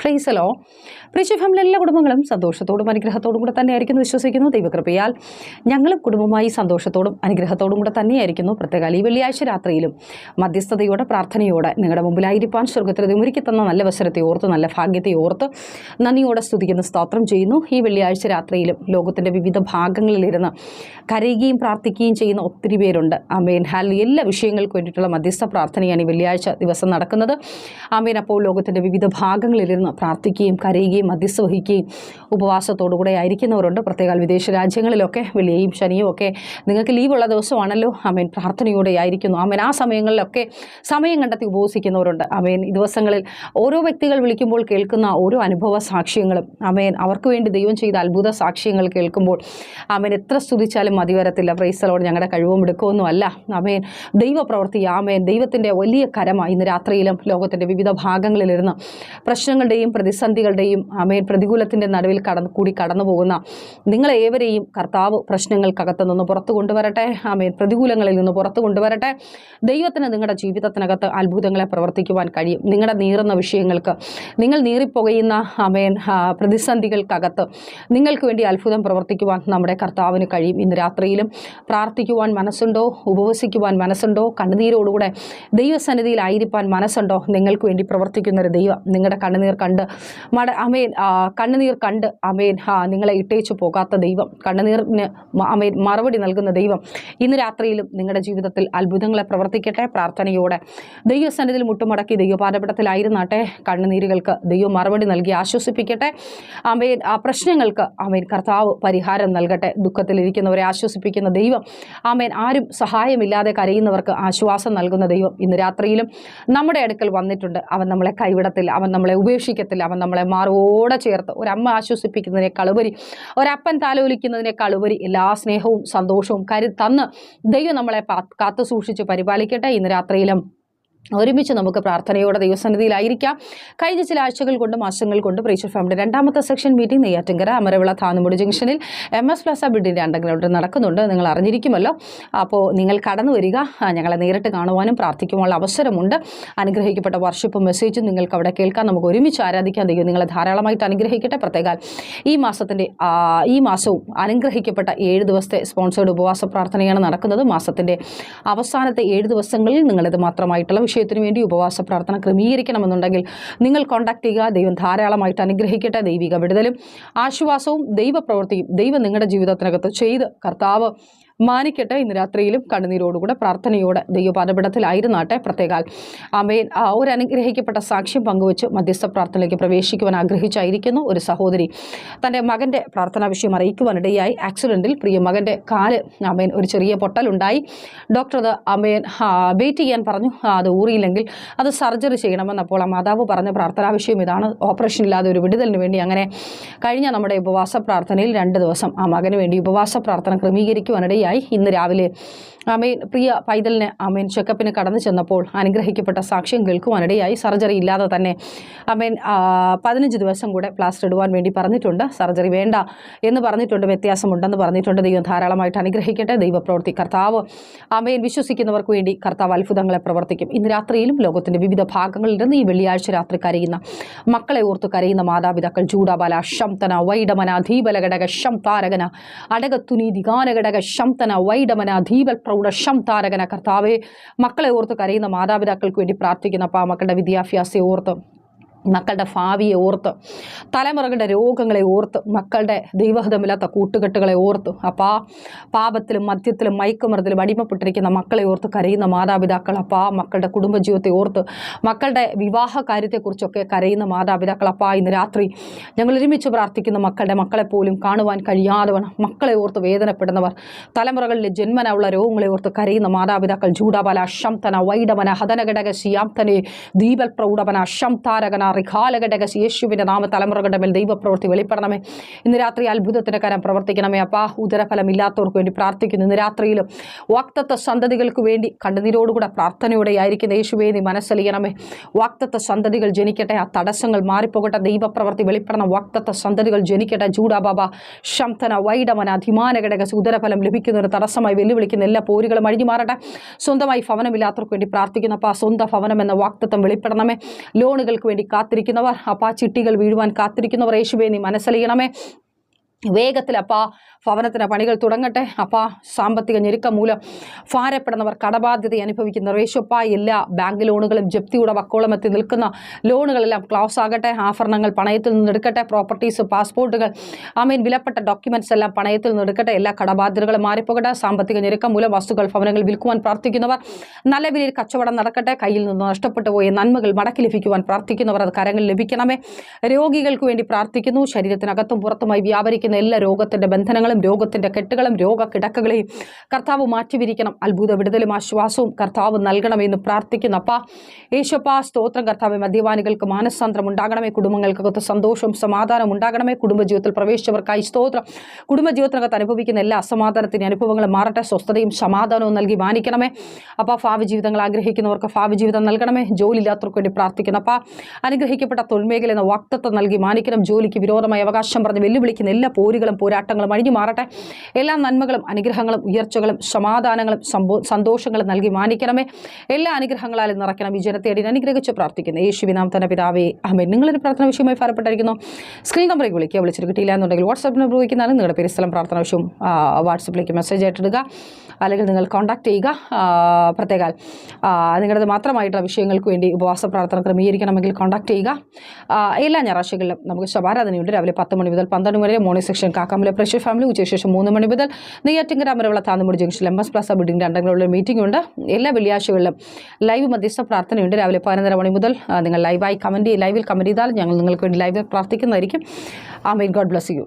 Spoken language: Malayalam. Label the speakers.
Speaker 1: ഫ്രൈസലോ പ്രിച്ച ഫാമിലി എല്ലാ കുടുംബങ്ങളും സന്തോഷത്തോടും അനുഗ്രഹത്തോടും കൂടെ തന്നെയായിരിക്കുന്നു വിശ്വസിക്കുന്നു. ദൈവകൃപയാൽ ഞങ്ങളും കുടുംബമായി സന്തോഷത്തോടും അനുഗ്രഹത്തോടും കൂടെ തന്നെയായിരിക്കുന്നു. പ്രത്യേക ഈ വെള്ളിയാഴ്ച രാത്രിയിലും മധ്യസ്ഥതയോടെ പ്രാർത്ഥനയോടെ നിങ്ങളുടെ മുമ്പിലായിരിക്കാൻ സ്വർഗത്തിൽ ഒരുക്കി തന്ന നല്ല അവസരത്തെ ഓർത്ത് നല്ല ഭാഗ്യത്തെ ഓർത്ത് നന്ദിയോടെ സ്തുതിക്കുന്ന സ്തോത്രം ചെയ്യുന്നു. ഈ വെള്ളിയാഴ്ച രാത്രിയിലും ലോകത്തിന്റെ വിവിധ ഭാഗങ്ങളിലിരുന്ന് കരയുകയും പ്രാർത്ഥിക്കുകയും ചെയ്യുന്ന ഒത്തിരി പേരുണ്ട്. അമേൻ ഹാലി എല്ലാ വിഷയങ്ങൾക്ക് വേണ്ടിയിട്ടുള്ള മധ്യസ്ഥ പ്രാർത്ഥനയാണ് ഈ വെള്ളിയാഴ്ച ദിവസം നടക്കുന്നത്. ആമേൻ. അപ്പോൾ ലോകത്തിന്റെ വിവിധ ഭാഗങ്ങളിലിരുന്ന് പ്രാർത്ഥിക്കുകയും കരയുകയും മധ്യസ്ഥ വഹിക്കുകയും ഉപവാസത്തോടുകൂടെ ആയിരിക്കുന്നവരുണ്ട്. പ്രത്യേക വിദേശ രാജ്യങ്ങളിലൊക്കെ വെള്ളിയും ശനിയും ഒക്കെ നിങ്ങൾക്ക് ലീവുള്ള ദിവസമാണല്ലോ. അമേൻ പ്രാർത്ഥനയോടെ ആയിരിക്കുന്നു. അമേൻ ആ സമയങ്ങളിലൊക്കെ സമയം കണ്ടെത്തി ഉപവസിക്കുന്നവരുണ്ട്. അമേൻ ദിവസങ്ങളിൽ ഓരോ വ്യക്തികൾ വിളിക്കുമ്പോൾ കേൾക്കുന്ന ഓരോ അനുഭവ സാക്ഷ്യങ്ങളും അമേൻ അവർക്ക് വേണ്ടി ദൈവം ചെയ്ത അത്ഭുത സാക്ഷ്യങ്ങൾ കേൾക്കുമ്പോൾ അമേൻ എത്ര സ്തുതിച്ചാലും മതി വരത്തില്ല. പ്രൈസലോട് ഞങ്ങളുടെ കഴിവും എടുക്കുമൊന്നും അല്ല. അമേൻ ദൈവപ്രവൃത്തി ആമേൻ. ദൈവത്തിന്റെ വലിയ കരമായി ഇന്ന് രാത്രിയിലും ലോകത്തിന്റെ വിവിധ ഭാഗങ്ങളിലിരുന്ന് പ്രശ്നങ്ങളുടെയും പ്രതിസന്ധികളുടെയും അമേൻ പ്രതികൂലത്തിന്റെ നടുവിൽ കടന്ന് കൂടി കടന്നു പോകുന്ന നിങ്ങളേവരെയും കർത്താവ് പ്രശ്നങ്ങൾക്കകത്ത് നിന്ന് പുറത്തു കൊണ്ടുവരട്ടെ അമേൻ പ്രതികൂലങ്ങളിൽ നിന്ന് പുറത്തു കൊണ്ടുവരട്ടെ. ദൈവത്തിന് നിങ്ങളുടെ ജീവിതത്തിനകത്ത് അത്ഭുതങ്ങളെ പ്രവർത്തിക്കുവാൻ കഴിയും. നിങ്ങളുടെ നീറുന്ന വിഷയങ്ങൾക്ക് നിങ്ങൾ നീറിപ്പുകയുന്ന അമേൻ പ്രതിസന്ധികൾക്കകത്ത് നിങ്ങൾക്ക് വേണ്ടി അത്ഭുതം പ്രവർത്തിക്കുവാൻ നമ്മുടെ കർത്താവിന് കഴിയും. ഇന്ന് രാത്രിയിലും പ്രാർത്ഥിക്കുവാൻ മനസ്സുണ്ടോ? ഉപവസിക്കുവാൻ മനസ്സുണ്ടോ? കണ്ണുനീരോടുകൂടെ ദൈവസന്നിധിയിലായിരിക്കാൻ മനസ്സുണ്ടോ? നിങ്ങൾക്ക് വേണ്ടി പ്രവർത്തിക്കുന്ന ഒരു ദൈവം നിങ്ങളുടെ കണ്ണുനീർ കണ്ട്. മട അമേൻ കണ്ണുനീർ കണ്ട് അമേൻ നിങ്ങളെ ഇട്ടേച്ചു പോകാത്ത ദൈവം. കണ്ണുനീറിന് അമേൻ മറുപടി നൽകുന്ന ദൈവം. ഇന്ന് രാത്രിയിലും നിങ്ങളുടെ ജീവിതത്തിൽ അത്ഭുതങ്ങളെ പ്രവർത്തിക്കട്ടെ പ്രാർത്ഥനയോടെ. ദൈവസന്നിധിയിൽ മുട്ടുമടക്കി ദൈവപാദപടത്തിലായിരുന്നാട്ടെ കണ്ണുനീരുകൾക്ക് ദൈവം മറുപടി നൽകി ആശ്വസിപ്പിക്കട്ടെ. അമേൻ ആ പ്രശ്നങ്ങൾക്ക് അമേൻ കർത്താവ് പരിഹാരം നൽകട്ടെ. ദുഃഖത്തിലിരിക്കുന്നവരെ ആശ്വസിപ്പിക്കുന്ന ദൈവം. ആമേൻ ആരും സഹായമില്ലാതെ കരയുന്നവർക്ക് ആശ്വാസം നൽകുന്ന ദൈവം ഇന്ന് രാത്രിയിലും നമ്മുടെ അടുക്കൽ വന്നിട്ടുണ്ട്. അവൻ നമ്മളെ കൈവിടത്തിൽ അവൻ നമ്മളെ ഉപേക്ഷിക്കത്തില്ല അവൻ നമ്മളെ മാറോടെ ചേർത്ത് ഒരമ്മ ആശ്വസിപ്പിക്കുന്നതിനേക്കാൾ ഉപരി ഒരപ്പൻ താലോലിക്കുന്നതിനേക്കാൾ ഉപരി എല്ലാ സ്നേഹവും സന്തോഷവും കരു തന്ന് ദൈവം നമ്മളെ കാത്തു സൂക്ഷിച്ച് പരിപാലിക്കട്ടെ. ഇന്ന് രാത്രിയിലും ഒരുമിച്ച് നമുക്ക് പ്രാർത്ഥനയോടെ ദൈവസന്നിധിയിലായിരിക്കാം. കഴിഞ്ഞ ചില ആഴ്ചകൾ കൊണ്ട് മാസങ്ങൾ കൊണ്ട് പ്രീച്ചർ ഫാമിലി രണ്ടാമത്തെ സെക്ഷൻ മീറ്റിംഗ് നെയ്യാറ്റിങ്കര അമരവിള താന്നുമുടി ജംഗ്ഷനിൽ എം എസ് പ്ലസ ബിൽഡിന്റെ അണ്ടങ്ങളോട് നടക്കുന്നുണ്ട്. നിങ്ങൾ അറിഞ്ഞിരിക്കുമല്ലോ. അപ്പോൾ നിങ്ങൾ കടന്നു വരിക. ഞങ്ങളെ നേരിട്ട് കാണുവാനും പ്രാർത്ഥിക്കുവാനുള്ള അവസരമുണ്ട്. അനുഗ്രഹിക്കപ്പെട്ട വർഷിപ്പ് മെസ്സേജും നിങ്ങൾക്ക് അവിടെ കേൾക്കാം. നമുക്ക് ഒരുമിച്ച് ആരാധിക്കാൻ ദൈവം നിങ്ങളെ ധാരാളമായിട്ട് അനുഗ്രഹിക്കട്ടെ. പ്രത്യേകാൽ ഈ മാസത്തിന്റെ ഈ മാസവും അനുഗ്രഹിക്കപ്പെട്ട ഏഴ് ദിവസത്തെ സ്പോൺസേഡ് ഉപവാസ പ്രാർത്ഥനയാണ് നടക്കുന്നത്. മാസത്തിന്റെ അവസാനത്തെ ഏഴ് ദിവസങ്ങളിൽ നിങ്ങളിത് മാത്രമായിട്ടുള്ള വിഷയത്തിന് വേണ്ടി ഉപവാസ പ്രാർത്ഥന ക്രമീകരിക്കണമെന്നുണ്ടെങ്കിൽ നിങ്ങൾ കോൺടാക്ട് ചെയ്യുക. ദൈവം ധാരാളമായിട്ട് അനുഗ്രഹിക്കട്ടെ. ദൈവിക വിടുതലും ആശ്വാസവും ദൈവപ്രവൃത്തിയും ദൈവം നിങ്ങളുടെ ജീവിതത്തിനകത്ത് ചെയ്ത് കർത്താവ് മാനിക്കട്ടെ. ഇന്ന് രാത്രിയിലും കണ്ണുനീരോടുകൂടെ പ്രാർത്ഥനയോടെ ദൈവപാദപിടത്തിലായിരുന്നാട്ടെ പ്രത്യേകാൽ. ആമേൻ. ആ ഒരു അനുഗ്രഹിക്കപ്പെട്ട സാക്ഷ്യം പങ്കുവച്ച് മധ്യസ്ഥ പ്രാർത്ഥനയിലേക്ക് പ്രവേശിക്കുവാൻ ആഗ്രഹിച്ചായിരിക്കുന്നു ഒരു സഹോദരി. തന്റെ മകന്റെ പ്രാർത്ഥനാ വിഷയം അറിയിക്കുവാനിടയായി ആക്സിഡന്റിൽ പ്രിയ മകന്റെ കാൽ ആമേൻ ഒരു ചെറിയ പൊട്ടലുണ്ടായി. ഡോക്ടർ അത് അമേൻ വെയിറ്റ് ചെയ്യാൻ പറഞ്ഞു. അത് ഊറിയില്ലെങ്കിൽ അത് സർജറി ചെയ്യണമെന്ന് അപ്പോൾ ആ മാതാവ് പറഞ്ഞ പ്രാർത്ഥനാ വിഷയം ഇതാണ്. ഓപ്പറേഷൻ ഇല്ലാതെ ഒരു വിടുതലിന് വേണ്ടി അങ്ങനെ കഴിഞ്ഞ നമ്മുടെ ഉപവാസ പ്രാർത്ഥനയിൽ രണ്ട് ദിവസം ആ മകന് വേണ്ടി ഉപവാസ പ്രാർത്ഥന ക്രമീകരിക്കുവാനിടയായി ഇന്ന് രാവിലെ ആമേൻ പ്രിയ പൈതലിന് ആമേൻ ചെക്കപ്പിന് കടന്നു ചെന്നപ്പോൾ അനുഗ്രഹിക്കപ്പെട്ട സാക്ഷ്യം കേൾക്കുവാനിടയായി. സർജറി ഇല്ലാതെ തന്നെ ആമേൻ ആ, പതിനഞ്ച് ദിവസം കൂടെ പ്ലാസ്റ്റർ ഇടുവാൻ വേണ്ടി പറഞ്ഞിട്ടുണ്ട്. സർജറി വേണ്ട എന്ന് പറഞ്ഞിട്ടുണ്ട് വ്യത്യാസമുണ്ടെന്ന് പറഞ്ഞിട്ടുണ്ട്. ദൈവം ധാരാളമായിട്ട് അനുഗ്രഹിക്കട്ടെ. ദൈവപ്രവൃത്തി കർത്താവ് ആമേൻ വിശ്വസിക്കുന്നവർക്ക് വേണ്ടി കർത്താവ് അത്ഭുതങ്ങളെ പ്രവർത്തിക്കും. ഇന്ന് രാത്രിയിലും ലോകത്തിന്റെ വിവിധ ഭാഗങ്ങളിൽ നിന്ന് ഈ വെള്ളിയാഴ്ച രാത്രി കരയുന്ന മക്കളെ ഓർത്ത് കരയുന്ന മാതാപിതാക്കൾ ചൂടാബല ശംതന വൈഡമന ധീബലഘടക ശം താരകന അടകത്തുനി ദിഗാനഘടക ശംതന വൈഡമന അധീവൽ പ്രൗഢ ശം താരകന കർത്താവെ. മക്കളെ ഓർത്ത് കരയുന്ന മാതാപിതാക്കൾക്ക് വേണ്ടി പ്രാർത്ഥിക്കുന്ന ആ മക്കളുടെ ഓർത്ത് മക്കളുടെ ഭാവിയെ ഓർത്ത് തലമുറകളുടെ രോഗങ്ങളെ ഓർത്ത് മക്കളുടെ ദൈവഹിതമില്ലാത്ത കൂട്ടുകെട്ടുകളെ ഓർത്ത് അപ്പാ പാപത്തിലും മദ്യത്തിലും മയക്കുമരത്തിലും അടിമപ്പെട്ടിരിക്കുന്ന മക്കളെ ഓർത്ത് കരയുന്ന മാതാപിതാക്കൾ അപ്പാ മക്കളുടെ കുടുംബജീവിതത്തെ ഓർത്ത് മക്കളുടെ വിവാഹ കാര്യത്തെക്കുറിച്ചൊക്കെ കരയുന്ന മാതാപിതാക്കൾ അപ്പാ ഇന്ന് രാത്രി ഞങ്ങൾ ഒരുമിച്ച് പ്രാർത്ഥിക്കുന്ന മക്കളുടെ മക്കളെ പോലും കാണുവാൻ കഴിയാതെ വേണം മക്കളെ ഓർത്ത് വേദനപ്പെടുന്നവർ തലമുറകളിലെ ജന്മനുള്ള രോഗങ്ങളെ ഓർത്ത് കരയുന്ന മാതാപിതാക്കൾ ജൂഡബല അഷംതന വൈഡമന ഹതനഘടക ശിയാംതനെ ദീപൽ പ്രൗഢമന ശംതാരകന റിഖാലഘടക യേശുവിന്റെ നാമ തലമുറകളുടെ മേൽ ദൈവപ്രവൃത്തി വെളിപ്പെടണമേ. ഇന്ന് രാത്രി അത്ഭുതത്തിന്റെ കരം പ്രവർത്തിക്കണമേ. അപ്പാ ഉദരഫലമില്ലാത്തവർക്ക് വേണ്ടി പ്രാർത്ഥിക്കുന്നു. ഇന്ന് രാത്രിയിലും വാക്തത്വ സന്തതികൾക്ക് വേണ്ടി കണ്ണുനീരോടുകൂടെ പ്രാർത്ഥനയോടെ ആയിരിക്കുന്ന യേശുവേ നീ മനസ്സലിയണമേ. വാക്തത്വ സന്തതികൾ ജനിക്കട്ടെ. ആ തടസ്സങ്ങൾ മാറിപ്പോകട്ടെ. ദൈവപ്രവൃത്തി വെളിപ്പെടണം. വാക്തത്വ സന്തതികൾ ജനിക്കട്ടെ. ജൂഡാബാബ ശംതന വൈഡമന അധിമാനഘടക ഉദരഫലം ലഭിക്കുന്ന ഒരു തടസ്സമായി വെല്ലുവിളിക്കുന്ന എല്ലാ പോരുകളും അഴിഞ്ഞു മാറട്ടെ. സ്വന്തമായി ഭവനമില്ലാത്തവർക്ക് വേണ്ടി പ്രാർത്ഥിക്കുന്നപ്പോൾ ആ സ്വന്തം ഭവനം എന്ന വാക്തത്വം വെളിപ്പെടണമേ. ലോണുകൾക്ക് വേണ്ടി കാത്തിരിക്കുന്നവർ. അപ്പാ ചിട്ടികൾ വീഴുവാൻ കാത്തിരിക്കുന്നവർ. യേശുവേ നീ മനസ്സലിയണമേ. വേഗത്തിൽ അപ്പാ ഭവനത്തിന് പണികൾ തുടങ്ങട്ടെ. അപ്പാ സാമ്പത്തിക ഞെരുക്കം മൂലം ഭാരപ്പെടുന്നവർ കടബാധ്യത അനുഭവിക്കുന്ന റേഷ്യപ്പ എല്ലാ ബാങ്ക് ലോണുകളും ജപ്തിയുടെ വക്കോളം എത്തി നിൽക്കുന്ന ലോണുകളെല്ലാം ക്ലോസ് ആകട്ടെ. ആഭരണങ്ങൾ പണയത്തിൽ നിന്ന് എടുക്കട്ടെ. പ്രോപ്പർട്ടീസ് പാസ്പോർട്ടുകൾ ആമീൻ വിലപ്പെട്ട ഡോക്യുമെന്റ്സ് എല്ലാം പണയത്തിൽ നിന്ന് എടുക്കട്ടെ. എല്ലാ കടബാധ്യതകളും മാറിപ്പോകട്ടെ. സാമ്പത്തിക ഞെരുക്കം മൂലം വസ്തുക്കൾ ഭവനങ്ങൾ വിൽക്കുവാൻ പ്രാർത്ഥിക്കുന്നവർ നല്ല വിലയിൽ കച്ചവടം നടക്കട്ടെ. കയ്യിൽ നിന്ന് നഷ്ടപ്പെട്ടു പോയ നന്മകൾ മടക്കി ലഭിക്കുവാൻ പ്രാർത്ഥിക്കുന്നവർ അത് കരങ്ങൾ ലഭിക്കണമേ. രോഗികൾക്ക് വേണ്ടി പ്രാർത്ഥിക്കുന്നു. ശരീരത്തിനകത്തും പുറത്തുമായി വ്യാപരിക്കുന്ന എല്ലാ രോഗത്തിന്റെ ബന്ധനങ്ങളും രോഗത്തിന്റെ കെട്ടുകളും രോഗക്കിടക്കകളെയും കർത്താവ് മാറ്റിവിരിക്കണം. അത്ഭുത വിടുതലും ആശ്വാസവും കർത്താവ് നൽകണമെന്ന് പ്രാർത്ഥിക്കുന്നു. അപ്പ യേശപ്പാ സ്തോത്രം കർത്താവ് മദ്യപാനികൾക്ക് മാനസാന്തരം ഉണ്ടാകണമേ കുടുംബങ്ങൾക്കകത്ത് സന്തോഷവും സമാധാനം ഉണ്ടാകണമേ കുടുംബജീവിതത്തിൽ പ്രവേശിച്ചവർക്കായി സ്തോത്രം. കുടുംബജീവിതത്തിനകത്ത് അനുഭവിക്കുന്ന എല്ലാ അസമാധാനത്തിന്റെ അനുഭവങ്ങളും മാറട്ടെ സ്വസ്ഥതയും സമാധാനവും നൽകി മാനിക്കണമേ. അപ്പോൾ ഭാവി ജീവിതങ്ങൾ ആഗ്രഹിക്കുന്നവർക്ക് ഭാവി ജീവിതം നൽകണമേ. ജോലിയില്ലാത്തവർക്ക് വേണ്ടി പ്രാർത്ഥിക്കുന്നു. അപ്പോൾ അനുഗ്രഹിക്കപ്പെട്ട തൊഴിൽ മേഖല എന്ന വാക്തത്വം നൽകി മാനിക്കണം. ജോലിക്ക് വിരോധമായ അവകാശം പറഞ്ഞ് വെല്ലുവിളിക്കുന്ന എല്ലാ പോരുകളും പോരാട്ടങ്ങളും അഴിഞ്ഞു മാറട്ടെ. എല്ലാ നന്മകളും അനുഗ്രഹങ്ങളും ഉയർച്ചകളും സമാധാനങ്ങളും സന്തോഷങ്ങളും നൽകി മാനിക്കണമേ. എല്ലാ അനുഗ്രഹങ്ങളാലും നിറയ്ക്കണം. ഈ ജനത്തെ അനുഗ്രഹിച്ച് പ്രാർത്ഥിക്കുന്നു. യേശുവിനാം തന്നെ പിതാവേ അമ്മേ നിങ്ങളൊരു പ്രാർത്ഥന വിഷയമായി ഭാരപ്പെട്ടായിരിക്കുന്നു സ്ക്രീൻ നമ്പറിൽ വിളിക്കുക. വിളിച്ചിട്ട് കിട്ടിയില്ല എന്നുണ്ടെങ്കിൽ വാട്സാപ്പ് നമ്പർ വിളിക്കുന്നാലും നിങ്ങളുടെ പേര് സ്ഥലം പ്രാർത്ഥന വിഷയം വാട്സപ്പിലേക്ക് മെസ്സേജ് ആയിട്ടിടുക അല്ലെങ്കിൽ നിങ്ങൾ കോൺടാക്ട് ചെയ്യുക. പ്രത്യേകാൽ നിങ്ങളുടെ മാത്രമായിട്ടുള്ള വിഷയങ്ങൾക്ക് വേണ്ടി ഉപവാസ പ്രാർത്ഥന ക്രമീകരിക്കണമെങ്കിൽ കോൺടാക്ട് ചെയ്യുക. എല്ലാ ഞായറാഴ്ചകളിലും നമുക്ക് ശബാരാധനയുണ്ട്. രാവിലെ പത്ത് മണി മുതൽ പന്ത്രണ്ട് മണി വരെ morning section Kakkamala preacher family ഉച്ചയ്ക്ക് ശേഷം മൂന്ന് മണി മുതൽ Neyyattinkara Amaravila Thannumudi junction M S plaza building രണ്ടെങ്കിലുള്ള meeting ഉണ്ട്. എല്ലാ വെള്ളിയാഴ്ചകളിലും ലൈവ് മധ്യസ്ഥ പ്രാർത്ഥനയുണ്ട്. രാവിലെ പതിനൊന്നര മണി മുതൽ നിങ്ങൾ ലൈവായി കമന്റ് ലൈവിൽ കമന്റ് ചെയ്താൽ ഞങ്ങൾ നിങ്ങൾക്ക് വേണ്ടി ലൈവിൽ പ്രാർത്ഥിക്കുന്നതായിരിക്കും. Amen God bless you